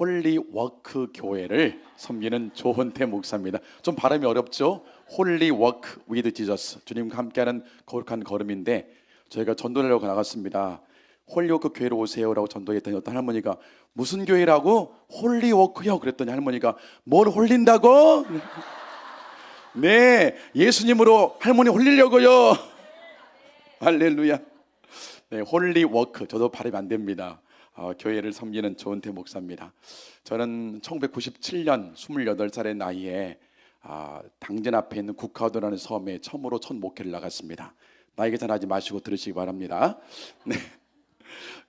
홀리워크 교회를 섬기는 조은태 목사입니다. 좀 발음이 어렵죠? 홀리워크 위드 지저스 주님과 함께하는 거룩한 걸음인데 저희가 전도를 하고 나갔습니다. 홀리워크 교회로 오세요라고 전도했더니 어떤 할머니가 무슨 교회라고 홀리워크요 그랬더니 할머니가 뭘 홀린다고? 네 예수님으로 할머니 홀리려고요. 할렐루야. 네, 홀리워크 저도 발음이 안 됩니다. 어, 교회를 섬기는 조은태 목사입니다. 저는 1997년 28살의 나이에 아, 당진 앞에 있는 국화도라는 섬에 처음으로 첫 목회를 나갔습니다. 나이 계산하지 마시고 들으시기 바랍니다. 네.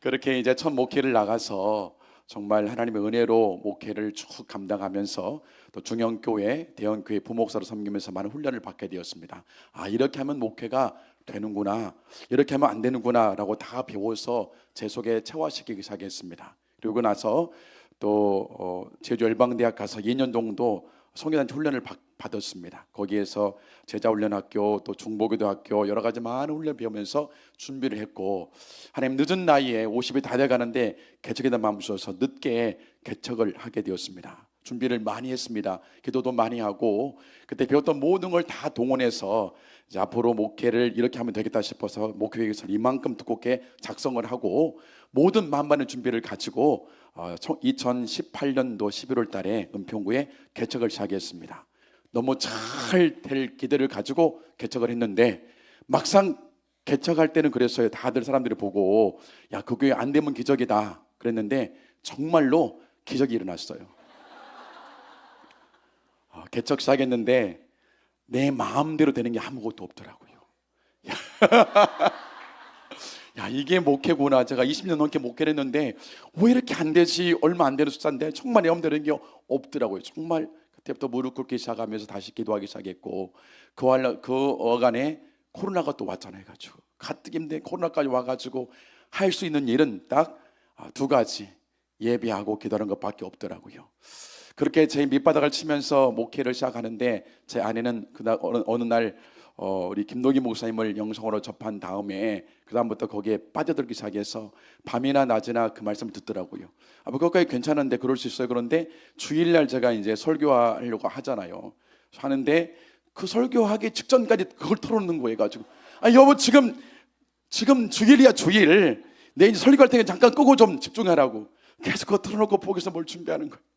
그렇게 이제 첫 목회를 나가서 정말 하나님의 은혜로 목회를 쭉 감당하면서 또 중형교회, 대형교회 부목사로 섬기면서 많은 훈련을 받게 되었습니다. 아 이렇게 하면 목회가 되는구나, 이렇게 하면 안 되는구나라고 다 배워서 제 속에 체화시키기 시작했습니다. 그리고 나서 또 어, 제주 열방대학 가서 2년 정도 성교단체 훈련을 받, 받았습니다. 거기에서 제자훈련학교 또 중보기도학교 여러 가지 많은 훈련 배우면서 준비를 했고 하나님 늦은 나이에 50이 다 돼가는데 개척에 대한 마음 주셔서 늦게 개척을 하게 되었습니다. 준비를 많이 했습니다. 기도도 많이 하고 그때 배웠던 모든 걸 다 동원해서 이제 앞으로 목회를 이렇게 하면 되겠다 싶어서 목회계획서 이만큼 두껍게 작성을 하고 모든 만반의 준비를 가지고 어, 2018년도 11월 달에 은평구에 개척을 시작했습니다. 너무 잘 될 기대를 가지고 개척을 했는데 막상 개척할 때는 그랬어요. 다들 사람들이 보고 야, 그 교회 안 되면 기적이다. 그랬는데 정말로 기적이 일어났어요. 어, 개척 시작했는데 내 마음대로 되는 게 아무것도 없더라고요. 야 이게 목회구나. 제가 20년 넘게 목회를 했는데 왜 이렇게 안 되지? 얼마 안 되는 숫자인데 정말 내 마음대로 되는 게 없더라고요. 정말 그때부터 무릎 꿇기 시작하면서 다시 기도하기 시작했고 그, 왈- 그 어간에 코로나가 또 왔잖아요. 가지고 가뜩인데 코로나까지 와가지고 할 수 있는 일은 딱 두 가지 예배하고 기도하는 것밖에 없더라고요. 그렇게 제 밑바닥을 치면서 목회를 시작하는데 제 아내는 그날 어느, 어느 날 어, 우리 김노기 목사님을 영성으로 접한 다음에 그 다음부터 거기에 빠져들기 시작해서 밤이나 낮이나 그 말씀을 듣더라고요. 아, 뭐 그것까지 괜찮은데 그럴 수 있어요. 그런데 주일날 제가 이제 설교하려고 하잖아요. 하는데 그 설교하기 직전까지 그걸 털어놓는 거예요. 가지고 아 여보 지금 지금 주일이야 주일. 내 이제 설교할 테니까 잠깐 끄고 좀 집중하라고. 계속 그거 틀어놓고 보기서 뭘 준비하는 거예요.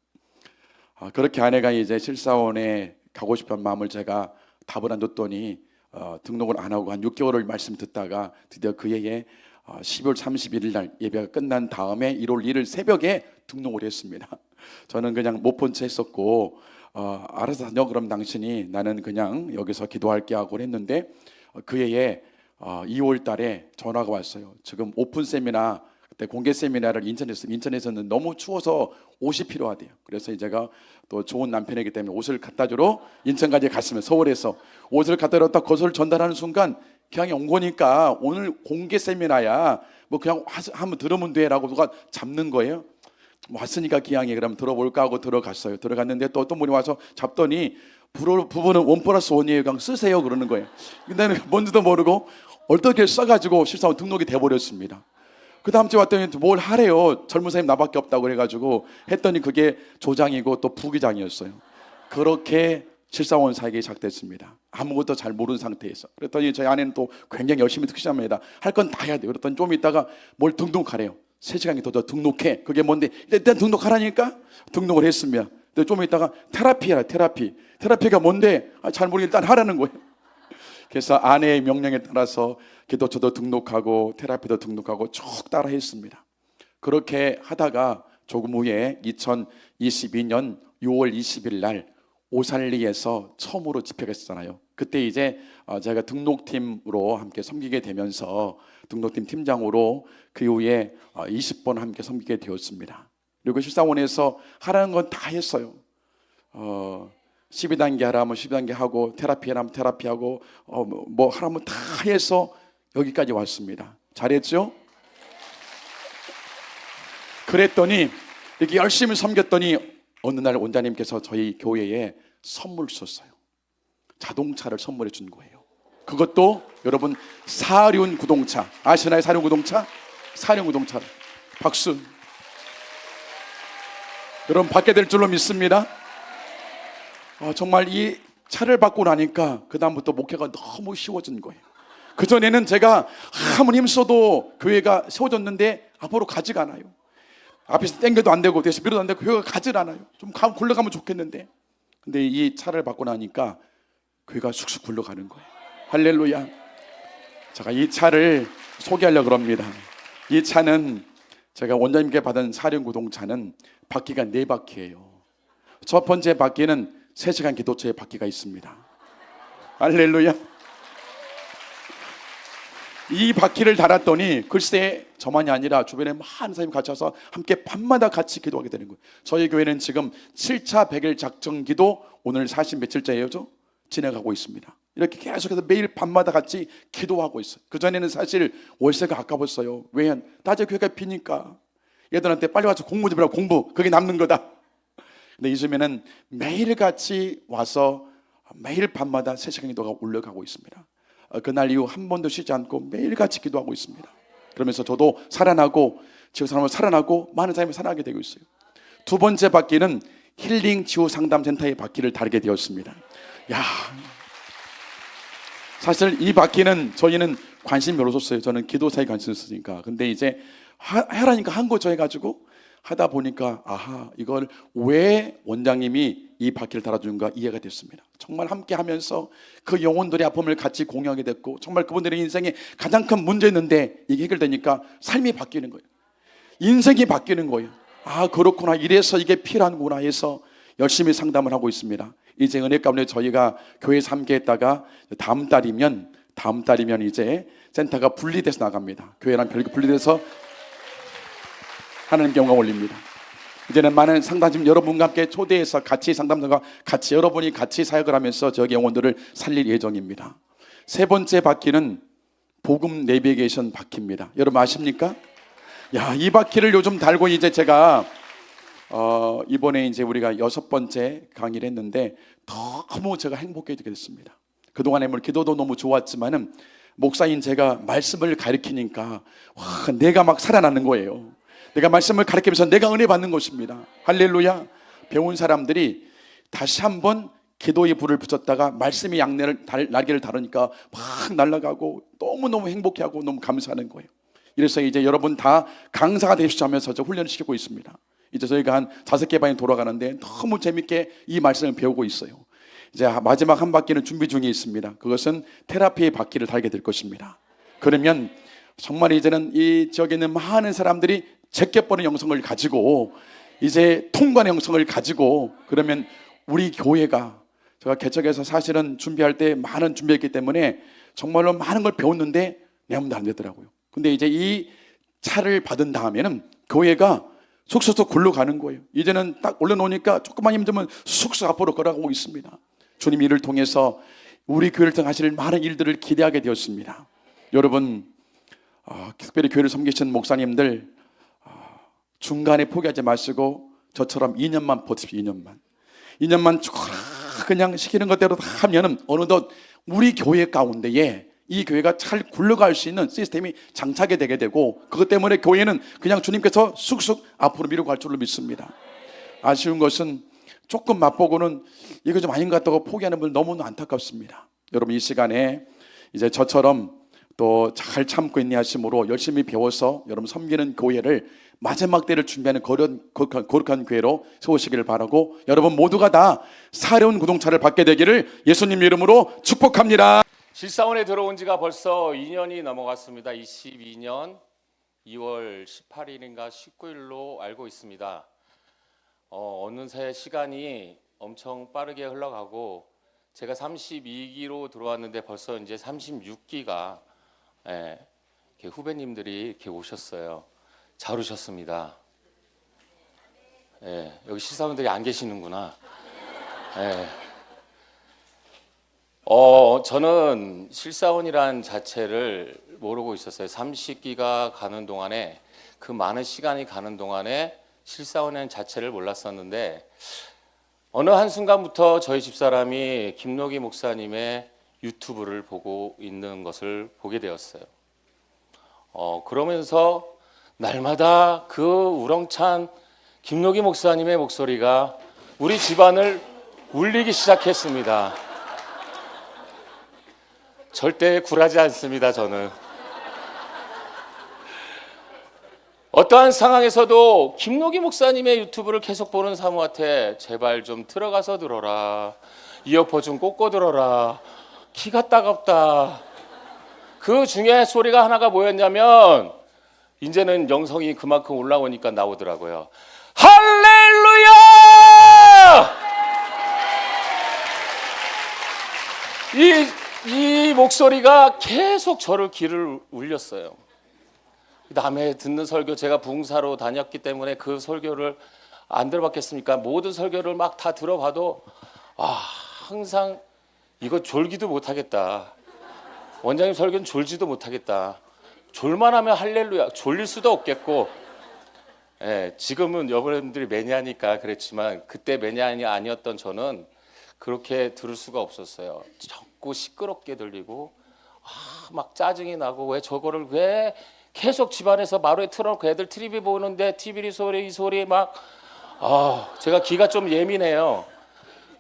아, 그렇게 아내가 이제 실사원에 가고 싶은 마음을 제가 답을 안 줬더니 어, 등록을 안 하고 한 6개월을 말씀 듣다가 드디어 그 해에 어, 12월 31일 날 예배가 끝난 다음에 1월 1일 새벽에 등록을 했습니다. 저는 그냥 못 본 채 했었고 어, 알아서 다녀 그럼 당신이 나는 그냥 여기서 기도할게 하고 했는데 어, 그 해에 어, 2월 달에 전화가 왔어요. 지금 오픈 세미나 그때 공개 세미나를 인천에서 인천에서는 너무 추워서 옷이 필요하대요. 그래서 제가 또 좋은 남편이기 때문에 옷을 갖다 주러 인천까지 갔으면 서울에서 옷을 갖다 줬다 거기서 전달하는 순간 그냥 온 거니까 오늘 공개 세미나야 뭐 그냥 와- 한번 들으면 돼라고 누가 잡는 거예요. 뭐 왔으니까 기왕에 그럼 들어볼까 하고 들어갔어요. 들어갔는데 또 어떤 분이 와서 잡더니 부부는 원 플러스 원이에요. 그냥 쓰세요 그러는 거예요. 근데 뭔지도 모르고 어떻게 써가지고 실상 등록이 돼버렸습니다. 그 다음 주에 왔더니 뭘 하래요. 젊은 사람이 나밖에 없다고 그래가지고 했더니 그게 조장이고 또 부기장이었어요. 그렇게 실사원 사역이 시작됐습니다. 아무것도 잘 모르는 상태에서. 그랬더니 저희 아내는 또 굉장히 열심히 듣기 시작합니다. 할 건 다 해야 돼요. 그랬더니 좀 있다가 뭘 등록하래요. 세 시간이 더, 더 등록해. 그게 뭔데? 일단 등록하라니까? 등록을 했습니다. 근데 좀 있다가 테라피 해라, 테라피. 테라피가 뭔데? 아, 잘 모르겠 일단 하라는 거예요. 그래서 아내의 명령에 따라서 기도처도 등록하고 테라피도 등록하고 쭉 따라 했습니다. 그렇게 하다가 조금 후에 2022년 6월 20일 날 오살리에서 처음으로 집회가 있었잖아요. 그때 이제 어, 제가 등록팀으로 함께 섬기게 되면서 등록팀 팀장으로 그 이후에 20번 함께 섬기게 되었습니다. 그리고 실사원에서 하라는 건 다 했어요. 어, 12단계 하라면 12단계 하고 테라피 하라면 테라피 하고 어, 뭐, 뭐 하라면 다 해서 여기까지 왔습니다. 잘했죠? 그랬더니 이렇게 열심히 섬겼더니 어느 날 원장님께서 저희 교회에 선물 줬어요. 자동차를 선물해 준 거예요. 그것도 여러분 사륜 구동차 아시나요? 사륜 구동차? 사륜 구동차 박수. 여러분 받게 될 줄로 믿습니다. 어, 정말 이 차를 받고 나니까 그 다음부터 목회가 너무 쉬워진 거예요. 그 전에는 제가 아무리 힘써도 교회가 세워졌는데 앞으로 가지가 않아요. 앞에서 땡겨도 안 되고 뒤에서 밀어도 안 되고 교회가 가질 않아요. 좀 가, 굴러가면 좋겠는데. 근데 이 차를 받고 나니까 교회가 쑥쑥 굴러가는 거예요. 할렐루야. 제가 이 차를 소개하려고 합니다. 이 차는 제가 원장님께 받은 사령구동차는 바퀴가 네 바퀴예요. 첫 번째 바퀴는 3시간 기도처의 바퀴가 있습니다. 할렐루야. 이 바퀴를 달았더니 글쎄 저만이 아니라 주변에 많은 사람이 같이 와서 함께 밤마다 같이 기도하게 되는 거예요. 저희 교회는 지금 7차 100일 작정 기도 오늘 40 며칠째예요죠? 진행하고 있습니다. 이렇게 계속해서 매일 밤마다 같이 기도하고 있어요. 그전에는 사실 월세가 아까웠어요. 왜? 따제 교회가 비니까 얘들한테 빨리 와서 공부 좀 해라 공부 그게 남는 거다. 근데 요즘에는 매일 같이 와서 매일 밤마다 세 시간 기도가 올라가고 있습니다. 어, 그날 이후 한 번도 쉬지 않고 매일 같이 기도하고 있습니다. 그러면서 저도 살아나고 지구 사람을 살아나고 많은 사람이 살아나게 되고 있어요. 두 번째 바퀴는 힐링 지호 상담 센터의 바퀴를 달게 되었습니다. 야, 사실 이 바퀴는 저희는 관심 별로 없었어요. 저는 기도사에 관심 있으니까. 근데 이제 하, 하라니까 한 거죠 해가지고 하다 보니까 아하 이걸 왜 원장님이 이 바퀴를 달아주는가 이해가 됐습니다. 정말 함께 하면서 그 영혼들의 아픔을 같이 공유하게 됐고 정말 그분들의 인생에 가장 큰 문제였는데 이게 해결되니까 삶이 바뀌는 거예요. 인생이 바뀌는 거예요. 아 그렇구나 이래서 이게 필요한구나 해서 열심히 상담을 하고 있습니다. 이제 은혜 가운데 저희가 교회에서 함께 했다가 다음 달이면 다음 달이면 이제 센터가 분리돼서 나갑니다. 교회랑 별개 분리돼서 하는 경우가 올립니다. 이제는 많은 상담팀 여러분과 함께 초대해서 같이 상담들과 같이 여러분이 같이 사역을 하면서 저 영혼들을 살릴 예정입니다. 세 번째 바퀴는 복음 내비게이션 바퀴입니다. 여러분 아십니까? 야, 이 바퀴를 요즘 달고 이제 제가 어, 이번에 이제 우리가 여섯 번째 강의를 했는데 너무 제가 행복해지게 됐습니다. 그동안에 뭐 기도도 너무 좋았지만은 목사인 제가 말씀을 가르치니까 와, 내가 막 살아나는 거예요. 내가 말씀을 가르치면서 내가 은혜 받는 것입니다. 할렐루야. 배운 사람들이 다시 한번 기도의 불을 붙였다가 말씀의 양내를 달, 날개를 다루니까 막 날아가고 너무너무 행복해하고 너무 감사하는 거예요. 이래서 이제 여러분 다 강사가 되십시오 하면서 저 훈련을 시키고 있습니다. 이제 저희가 한 다섯 개 반이 돌아가는데 너무 재밌게 이 말씀을 배우고 있어요. 이제 마지막 한 바퀴는 준비 중에 있습니다. 그것은 테라피의 바퀴를 달게 될 것입니다. 그러면 정말 이제는 이 지역에 있는 많은 사람들이 제껴버린 영성을 가지고 이제 통관의 영성을 가지고 그러면 우리 교회가 제가 개척해서 사실은 준비할 때 많은 준비했기 때문에 정말로 많은 걸 배웠는데 내 마음도 안 되더라고요. 근데 이제 이 차를 받은 다음에는 교회가 쑥쑥 굴러가는 거예요. 이제는 딱 올려놓으니까 조금만 힘들면 쑥쑥 앞으로 걸어가고 있습니다. 주님 이를 통해서 우리 교회를 통해 하실 많은 일들을 기대하게 되었습니다. 여러분, 어, 특별히 교회를 섬기신 목사님들 어, 중간에 포기하지 마시고 저처럼 2년만 버티십시오. 2년만. 2년만 쭉 그냥 시키는 것대로 다 하면은 어느덧 우리 교회 가운데에 이 교회가 잘 굴러갈 수 있는 시스템이 장착이 되게 되고 그것 때문에 교회는 그냥 주님께서 쑥쑥 앞으로 밀고 갈 줄로 믿습니다. 아쉬운 것은 조금 맛보고는 이거 좀 아닌 것 같다고 포기하는 분 너무 안타깝습니다. 여러분 이 시간에 이제 저처럼 또 잘 참고 있니 하심으로 열심히 배워서 여러분 섬기는 교회를 마지막 때를 준비하는 거룩한, 거룩한, 교회로 세우시기를 바라고 여러분 모두가 다 사려운 구동차를 받게 되기를 예수님 이름으로 축복합니다. 실사원에 들어온 지가 벌써 2년이 넘어갔습니다. 22년 2월 18일인가 19일로 알고 있습니다. 어, 어느새 시간이 엄청 빠르게 흘러가고 제가 32기로 들어왔는데 벌써 이제 36기가 예, 이렇게 후배님들이 이렇게 오셨어요. 잘 오셨습니다. 예, 여기 실사원들이 안 계시는구나. 예. 어, 저는 실사원이란 자체를 모르고 있었어요. 30기가 가는 동안에 그 많은 시간이 가는 동안에 실사원이라는 자체를 몰랐었는데 어느 한순간부터 저희 집사람이 김노기 목사님의 유튜브를 보고 있는 것을 보게 되었어요. 어, 그러면서 날마다 그 우렁찬 김노기 목사님의 목소리가 우리 집안을 울리기 시작했습니다. 절대 굴하지 않습니다, 저는. 어떠한 상황에서도 김노기 목사님의 유튜브를 계속 보는 사모한테 제발 좀 들어가서 들어라. 이어폰 좀 꽂고 들어라. 키가 따갑다. 그 중에 소리가 하나가 뭐였냐면 이제는 영성이 그만큼 올라오니까 나오더라고요. 할렐루야! 이, 이 목소리가 계속 저를 귀를 울렸어요. 남의 듣는 설교 제가 부흥사로 다녔기 때문에 그 설교를 안 들어봤겠습니까? 모든 설교를 막 다 들어봐도 아 항상 이거 졸기도 못하겠다. 원장님 설교는 졸지도 못하겠다. 졸만 하면 할렐루야. 졸릴 수도 없겠고. 예, 지금은 여러분들이 매니아니까 그랬지만 그때 매니아이 아니었던 저는 그렇게 들을 수가 없었어요. 자꾸 시끄럽게 들리고 아, 막 짜증이 나고 왜 저거를 왜 계속 집안에서 마루에 틀어놓고 애들 TV 보는데 TV 소리 이 소리 막 아, 제가 귀가 좀 예민해요.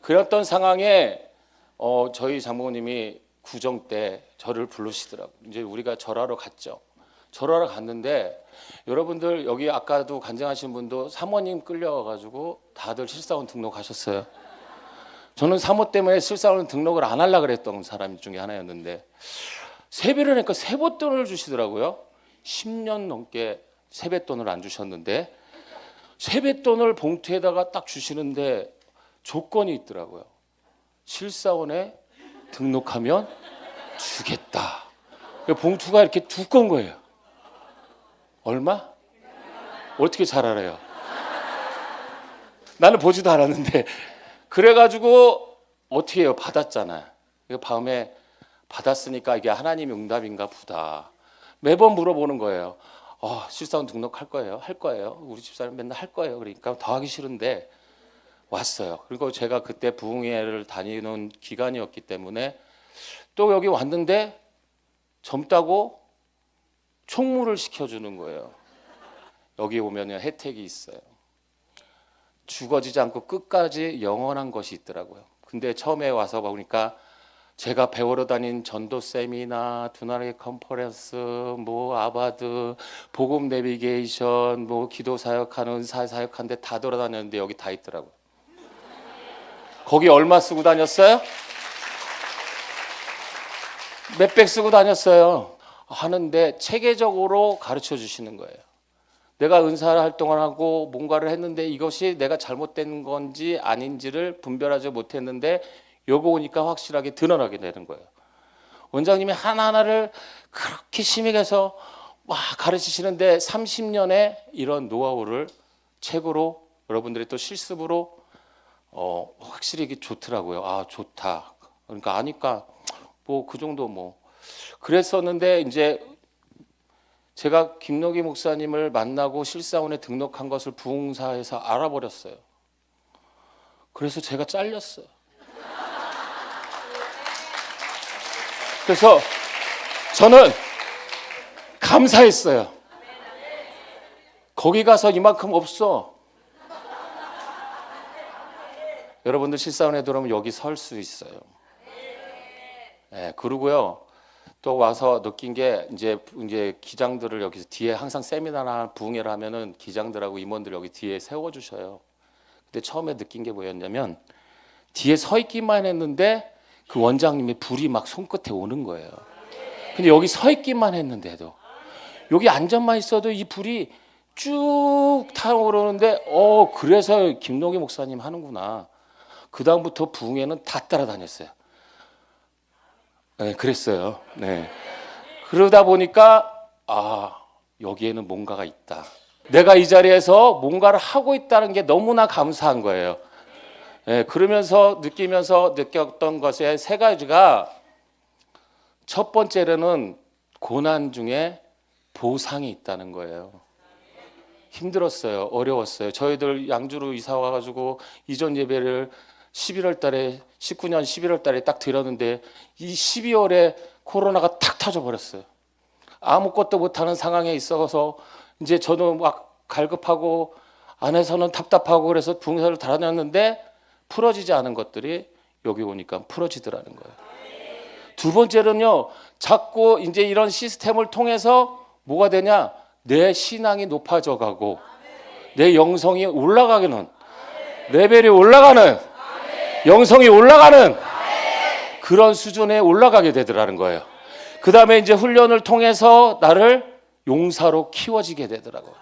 그랬던 상황에 어, 저희 장모님이 구정 때 저를 부르시더라고. 이제 우리가 절하러 갔죠. 절하러 갔는데 여러분들 여기 아까도 간증하신 분도 사모님 끌려가지고 다들 실사원 등록하셨어요. 저는 사모 때문에 실사원 등록을 안 하려 그랬던 사람 중에 하나였는데 세배를 하니까 세뱃돈을 주시더라고요. 10년 넘게 세뱃돈을 안 주셨는데 세뱃돈을 봉투에다가 딱 주시는데 조건이 있더라고요. 실사원에 등록하면 주겠다. 봉투가 이렇게 두꺼운 거예요. 얼마? 어떻게 잘 알아요? 나는 보지도 않았는데 그래가지고 어떻게 해요? 받았잖아요. 이거 밤에 받았으니까 이게 하나님 응답인가 보다. 매번 물어보는 거예요. 어, 실사원 등록할 거예요? 할 거예요? 우리 집사람 맨날 할 거예요. 그러니까 더 하기 싫은데 왔어요. 그리고 제가 그때 부흥회를 다니는 기간이었기 때문에 또 여기 왔는데 젊다고 총무를 시켜주는 거예요. 여기 오면 혜택이 있어요. 죽어지지 않고 끝까지 영원한 것이 있더라고요. 근데 처음에 와서 보니까 제가 배우러 다닌 전도 세미나, 두나리 컨퍼런스, 뭐 아바드, 복음 내비게이션, 뭐 기도 사역하는 사 사역하는데 다 돌아다녔는데 여기 다 있더라고요. 거기 얼마 쓰고 다녔어요? 몇백 쓰고 다녔어요. 하는데 체계적으로 가르쳐 주시는 거예요. 내가 은사 활동을 하고 뭔가를 했는데 이것이 내가 잘못된 건지 아닌지를 분별하지 못했는데 요거 오니까 확실하게 드러나게 되는 거예요. 원장님이 하나하나를 그렇게 심익해서 막 가르치시는데 30년의 이런 노하우를 책으로 여러분들이 또 실습으로 어, 확실히 이게 좋더라고요. 아, 좋다. 그러니까 아니까 뭐 그 정도 뭐 그랬었는데 이제 제가 김노기 목사님을 만나고 실사원에 등록한 것을 부흥사에서 알아버렸어요. 그래서 제가 잘렸어요. 그래서 저는 감사했어요. 거기 가서 이만큼 없어. 여러분들 실사원에 들어오면 여기 설 수 있어요. 네, 그러고요. 또 와서 느낀 게 이제 이제 기장들을 여기서 뒤에 항상 세미나나 부흥회를 하면은 기장들하고 임원들 여기 뒤에 세워 주셔요. 근데 처음에 느낀 게 뭐였냐면 뒤에 서 있기만 했는데 그 원장님이 불이 막 손끝에 오는 거예요. 근데 여기 서 있기만 했는데도 여기 앉아만 있어도 이 불이 쭉 타오르는데 어 그래서 김노기 목사님 하는구나. 그 다음부터 부흥회는 다 따라다녔어요. 네, 그랬어요. 네. 그러다 보니까 아 여기에는 뭔가가 있다. 내가 이 자리에서 뭔가를 하고 있다는 게 너무나 감사한 거예요. 네, 그러면서 느끼면서 느꼈던 것의 세 가지가 첫 번째로는 고난 중에 보상이 있다는 거예요. 힘들었어요. 어려웠어요. 저희들 양주로 이사 와가지고 이전 예배를 11월 달에 19년 11월 달에 딱 드렸는데 이 12월에 코로나가 탁 터져 버렸어요. 아무것도 못 하는 상황에 있어서 이제 저도 막 갈급하고 안에서는 답답하고 그래서 붕사를 달아놨는데 풀어지지 않은 것들이 여기 오니까 풀어지더라는 거예요. 두 번째는요, 자꾸 이제 이런 시스템을 통해서 뭐가 되냐? 내 신앙이 높아져 가고 내 영성이 올라가기는 레벨이 올라가는 영성이 올라가는 그런 수준에 올라가게 되더라는 거예요. 그 다음에 이제 훈련을 통해서 나를 용사로 키워지게 되더라고요.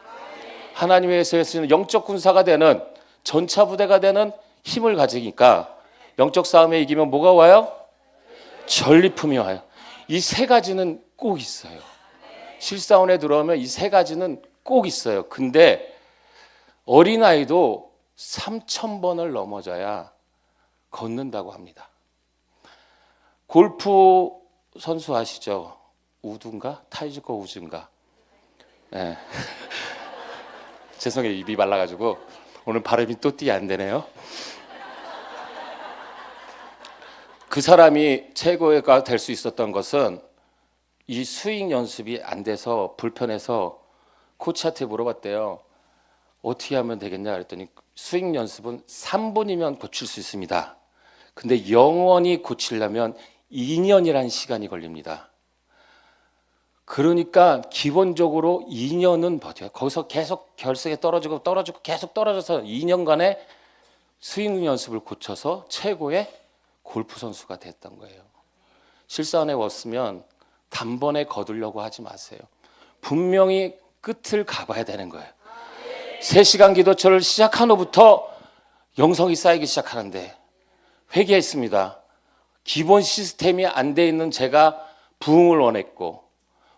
하나님의 쓰는 영적 군사가 되는 전차 부대가 되는 힘을 가지니까 영적 싸움에 이기면 뭐가 와요? 전리품이 와요. 이 세 가지는 꼭 있어요. 실사원에 들어오면 이 세 가지는 꼭 있어요. 근데 어린아이도 3천 번을 넘어져야 걷는다고 합니다. 골프 선수 아시죠? 우두인가? 타이즈거 우즈인가? 네. 죄송해요. 입이 말라가지고 오늘 발음이 또띠 안 되네요. 그 사람이 최고가 될 수 있었던 것은 이 스윙 연습이 안 돼서 불편해서 코치한테 물어봤대요. 어떻게 하면 되겠냐 그랬더니 스윙 연습은 3분이면 고칠 수 있습니다. 근데 영원히 고치려면 2년이라는 시간이 걸립니다. 그러니까 기본적으로 2년은 버텨요. 거기서 계속 결승에 떨어지고 떨어지고 계속 떨어져서 2년간의 스윙 연습을 고쳐서 최고의 골프 선수가 됐던 거예요. 실산에 왔으면 단번에 거두려고 하지 마세요. 분명히 끝을 가봐야 되는 거예요. 3시간 기도처를 시작한 후부터 영성이 쌓이기 시작하는데 회개했습니다. 기본 시스템이 안 돼 있는 제가 부흥을 원했고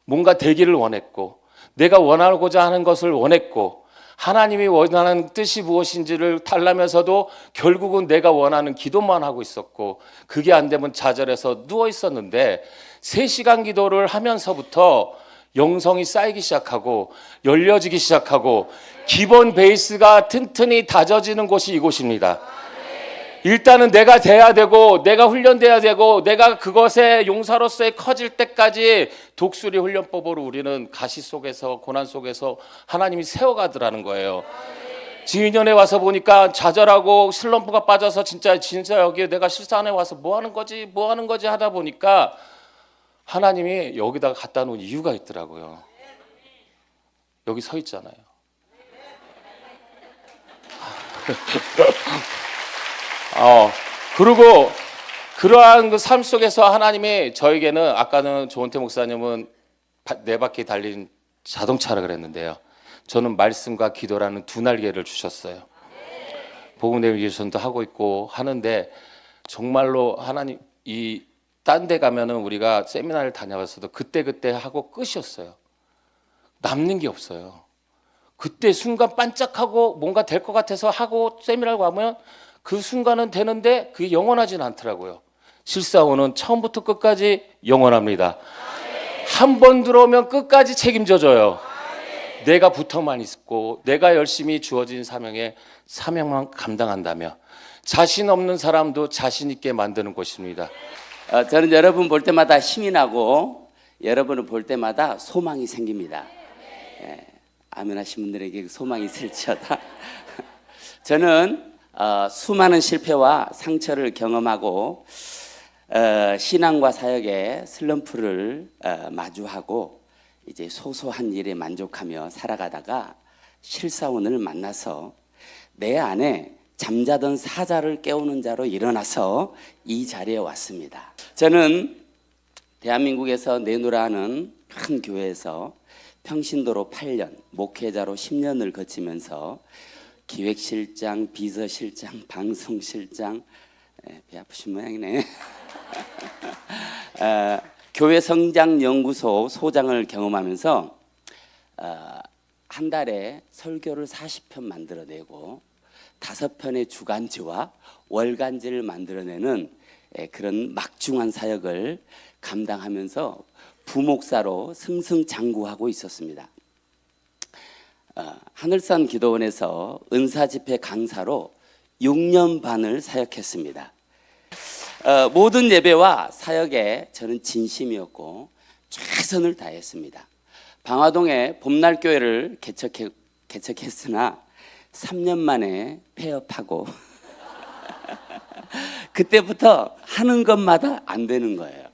뭔가 되기를 원했고 내가 원하고자 하는 것을 원했고 하나님이 원하는 뜻이 무엇인지를 달라면서도 결국은 내가 원하는 기도만 하고 있었고 그게 안 되면 좌절해서 누워 있었는데 3시간 기도를 하면서부터 영성이 쌓이기 시작하고 열려지기 시작하고 기본 베이스가 튼튼히 다져지는 곳이 이곳입니다. 일단은 내가 돼야 되고 내가 훈련돼야 되고 내가 그것의 용사로서의 커질 때까지 독수리 훈련법으로 우리는 가시 속에서 고난 속에서 하나님이 세워가더라는 거예요. 지금 2년에 와서 보니까 좌절하고 슬럼프가 빠져서 진짜 진짜 여기 내가 실산에 와서 뭐 하는 거지 뭐 하는 거지 하다 보니까 하나님이 여기다가 갖다 놓은 이유가 있더라고요. 여기 서 있잖아요. 어, 그리고 그러한 그 삶 속에서 하나님이 저에게는 아까는 조은태 목사님은 바- 네 바퀴 달린 자동차라 그랬는데요. 저는 말씀과 기도라는 두 날개를 주셨어요. 복음 내비게이션도 하고 있고 하는데 정말로 하나님 이 딴 데 가면은 우리가 세미나를 다녀봤어도 그때 그때 하고 끝이었어요. 남는 게 없어요. 그때 순간 반짝하고 뭔가 될 것 같아서 하고 세미나를 가면 그 순간은 되는데 그게 영원하진 않더라고요. 실사원은 처음부터 끝까지 영원합니다. 한 번 들어오면 끝까지 책임져 줘요. 내가 붙어만 있고 내가 열심히 주어진 사명에 사명만 감당한다면 자신 없는 사람도 자신 있게 만드는 곳입니다. 어, 저는 여러분 볼 때마다 힘이 나고 여러분을 볼 때마다 소망이 생깁니다. 예, 아멘 하신 분들에게 그 소망이 있을지어다. 저는 어, 수많은 실패와 상처를 경험하고 어, 신앙과 사역의 슬럼프를 어, 마주하고 이제 소소한 일에 만족하며 살아가다가 실사원을 만나서 내 안에 잠자던 사자를 깨우는 자로 일어나서 이 자리에 왔습니다. 저는 대한민국에서 내노라는 큰 교회에서 평신도로 8년, 목회자로 10년을 거치면서 기획실장, 비서실장, 방송실장, 에, 배 아프신 모양이네. 어, 교회 성장 연구소 소장을 경험하면서 어, 한 달에 설교를 40편 만들어내고 다섯 편의 주간지와 월간지를 만들어내는 에, 그런 막중한 사역을 감당하면서 부목사로 승승장구하고 있었습니다. 어, 하늘산 기도원에서 은사 집회 강사로 6년 반을 사역했습니다. 어, 모든 예배와 사역에 저는 진심이었고 최선을 다했습니다. 방화동에 봄날 교회를 개척해, 개척했으나 3년 만에 폐업하고 그때부터 하는 것마다 안 되는 거예요.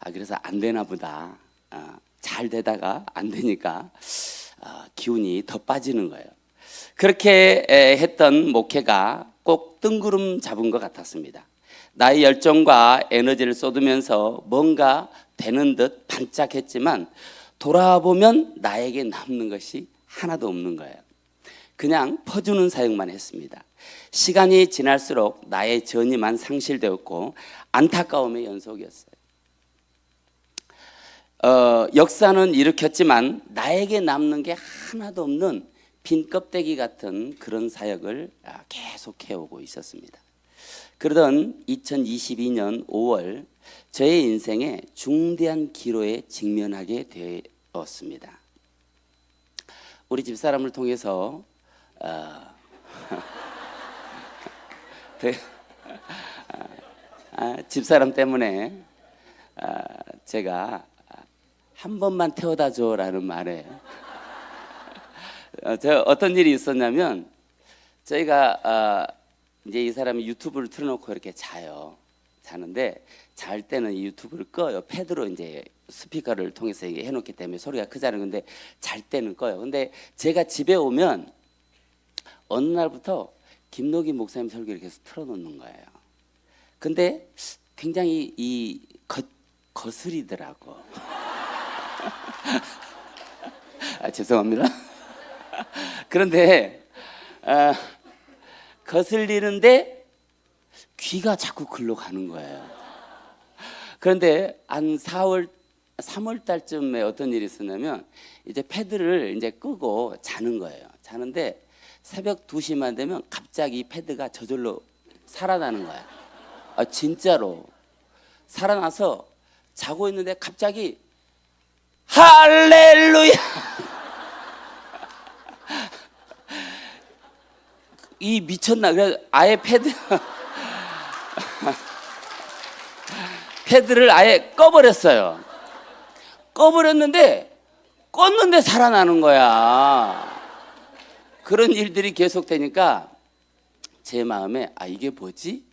아 그래서 안 되나 보다. 아, 잘 되다가 안 되니까 아, 기운이 더 빠지는 거예요. 그렇게 에, 했던 목회가 꼭 뜬구름 잡은 것 같았습니다. 나의 열정과 에너지를 쏟으면서 뭔가 되는 듯 반짝했지만 돌아보면 나에게 남는 것이 하나도 없는 거예요. 그냥 퍼주는 사역만 했습니다. 시간이 지날수록 나의 전이만 상실되었고 안타까움의 연속이었어요. 어, 역사는 일으켰지만 나에게 남는 게 하나도 없는 빈 껍데기 같은 그런 사역을 아, 계속 해 오고 있었습니다. 그러던 2022년 5월 저의 인생에 중대한 기로에 직면하게 되었습니다. 우리 집 사람을 통해서 어, 대- 아, 집사람 때문에 아, 제가 한 번만 태워다 줘라는 말에 어, 저 어떤 일이 있었냐면 저희가 아, 이제 이 사람이 유튜브를 틀어놓고 이렇게 자요. 자는데 잘 때는 이 유튜브를 꺼요. 패드로 이제 스피커를 통해서 해놓기 때문에 소리가 크잖아요. 근데 잘 때는 꺼요. 근데 제가 집에 오면 어느 날부터 김노기 목사님 설교를 계속 틀어놓는 거예요. 근데 굉장히 이 거, 거슬리더라고. 아, 죄송합니다. 그런데 아, 거슬리는데 귀가 자꾸 글로 가는 거예요. 그런데 한 4월 3월 달쯤에 어떤 일이 있었냐면 이제 패드를 이제 끄고 자는 거예요. 자는데 새벽 2시만 되면 갑자기 패드가 저절로 살아나는 거야. 아 진짜로 살아나서 자고 있는데 갑자기 할렐루야 이 미쳤나 그래 아예 패드 패드를 아예 꺼버렸어요. 꺼버렸는데 껐는데 살아나는 거야. 그런 일들이 계속되니까 제 마음에 아 이게 뭐지?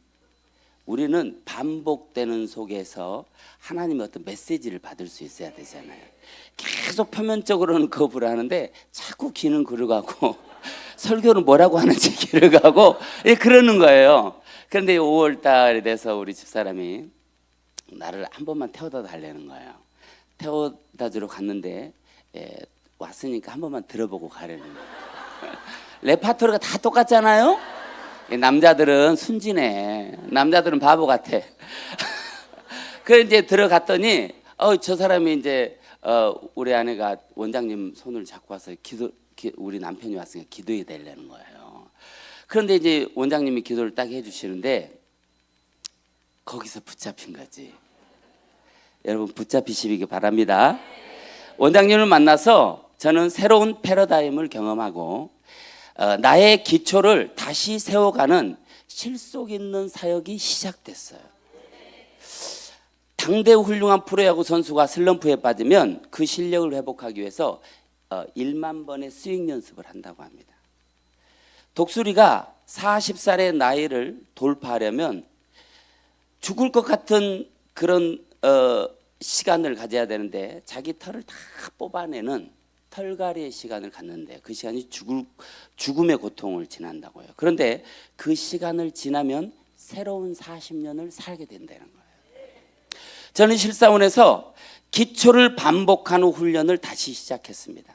우리는 반복되는 속에서 하나님의 어떤 메시지를 받을 수 있어야 되잖아요. 계속 표면적으로는 거부를 하는데 자꾸 귀는 그러 가고 설교는 뭐라고 하는지 귀를 가고 예, 그러는 거예요. 그런데 5월 달이 돼서 우리 집사람이 나를 한 번만 태워다 달라는 거예요. 태워다 주러 갔는데 예, 왔으니까 한 번만 들어보고 가려는 거예요. 레파토리가 다 똑같잖아요. 이 남자들은 순진해. 남자들은 바보 같아. 그래 이제 들어갔더니 어 저 사람이 이제 어 우리 아내가 원장님 손을 잡고 와서 기도 기, 우리 남편이 왔으니까 기도해 달라는 거예요. 그런데 이제 원장님이 기도를 딱 해주시는데 거기서 붙잡힌 거지. 여러분 붙잡히시기 바랍니다. 원장님을 만나서 저는 새로운 패러다임을 경험하고 어, 나의 기초를 다시 세워가는 실속 있는 사역이 시작됐어요. 당대 훌륭한 프로야구 선수가 슬럼프에 빠지면 그 실력을 회복하기 위해서 어, 1만 번의 스윙 연습을 한다고 합니다. 독수리가 40살의 나이를 돌파하려면 죽을 것 같은 그런 어, 시간을 가져야 되는데 자기 털을 다 뽑아내는 털갈이의 시간을 갖는데 그 시간이 죽을, 죽음의 고통을 지난다고요. 그런데 그 시간을 지나면 새로운 40년을 살게 된다는 거예요. 저는 실사원에서 기초를 반복하는 훈련을 다시 시작했습니다.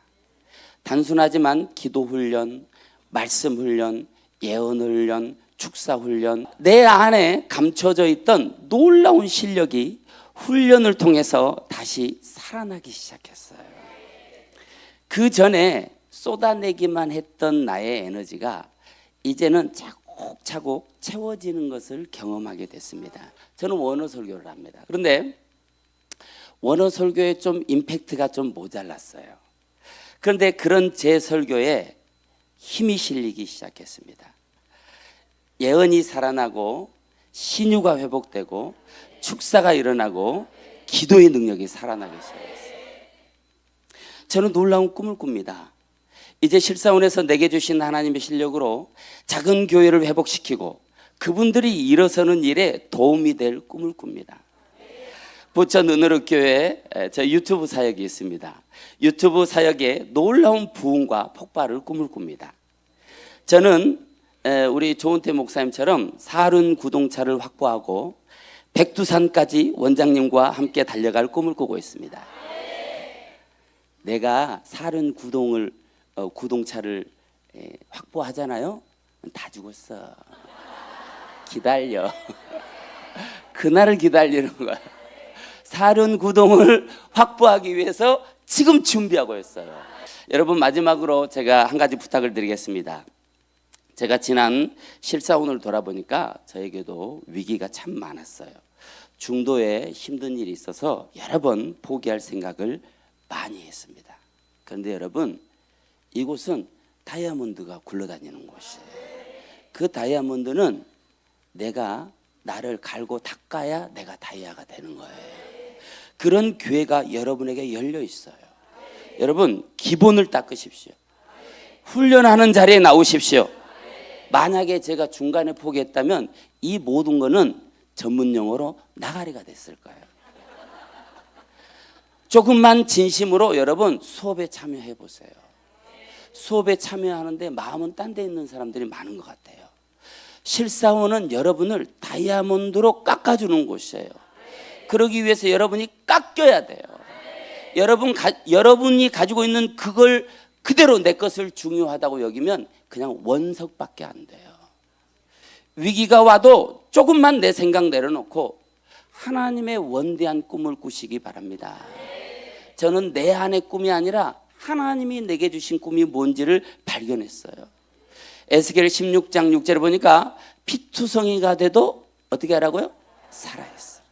단순하지만 기도 훈련, 말씀 훈련, 예언 훈련, 축사 훈련 내 안에 감춰져 있던 놀라운 실력이 훈련을 통해서 다시 살아나기 시작했어요. 그 전에 쏟아내기만 했던 나의 에너지가 이제는 차곡차곡 채워지는 것을 경험하게 됐습니다. 저는 원어 설교를 합니다. 그런데 원어 설교에 좀 임팩트가 좀 모자랐어요. 그런데 그런 제 설교에 힘이 실리기 시작했습니다. 예언이 살아나고 신유가 회복되고 축사가 일어나고 기도의 능력이 살아나기 시작했어요. 저는 놀라운 꿈을 꿉니다. 이제 실사원에서 내게 주신 하나님의 실력으로 작은 교회를 회복시키고 그분들이 일어서는 일에 도움이 될 꿈을 꿉니다. 부천 은으로 교회 저 유튜브 사역이 있습니다. 유튜브 사역에 놀라운 부흥과 폭발을 꿈을 꿉니다. 저는 에, 우리 조은태 목사님처럼 사륜 구동차를 확보하고 백두산까지 원장님과 함께 달려갈 꿈을 꾸고 있습니다. 내가 사륜 구동을 어, 구동차를 에, 확보하잖아요. 다 죽었어. 기다려. 그날을 기다리는 거야. 사륜 구동을 확보하기 위해서 지금 준비하고 있어요. 여러분 마지막으로 제가 한 가지 부탁을 드리겠습니다. 제가 지난 실사원을 돌아보니까 저에게도 위기가 참 많았어요. 중도에 힘든 일이 있어서 여러 번 포기할 생각을 많이 했습니다. 그런데 여러분 이곳은 다이아몬드가 굴러다니는 곳이에요. 그 다이아몬드는 내가 나를 갈고 닦아야 내가 다이아가 되는 거예요. 그런 교회가 여러분에게 열려 있어요. 여러분 기본을 닦으십시오. 훈련하는 자리에 나오십시오. 만약에 제가 중간에 포기했다면 이 모든 거는 전문 용어로 나가리가 됐을 거예요. 조금만 진심으로 여러분 수업에 참여해 보세요. 수업에 참여하는데 마음은 딴 데 있는 사람들이 많은 것 같아요. 실사원은 여러분을 다이아몬드로 깎아주는 곳이에요. 그러기 위해서 여러분이 깎여야 돼요. 여러분 가, 여러분이 가지고 있는 그걸 그대로 내 것을 중요하다고 여기면 그냥 원석밖에 안 돼요. 위기가 와도 조금만 내 생각 내려놓고 하나님의 원대한 꿈을 꾸시기 바랍니다. 저는 내 안의 꿈이 아니라 하나님이 내게 주신 꿈이 뭔지를 발견했어요. 에스겔 16장 6절을 보니까 피투성이가 돼도 어떻게 하라고요? 살아있어.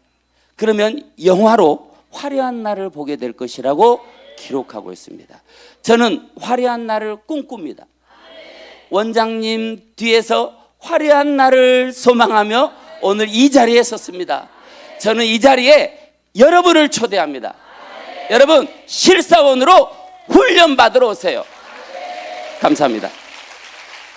그러면 영화로 화려한 날을 보게 될 것이라고 기록하고 있습니다. 저는 화려한 날을 꿈꿉니다. 원장님 뒤에서 화려한 날을 소망하며 오늘 이 자리에 섰습니다. 저는 이 자리에 여러분을 초대합니다. 여러분 실사원으로 훈련 받으러 오세요. 감사합니다.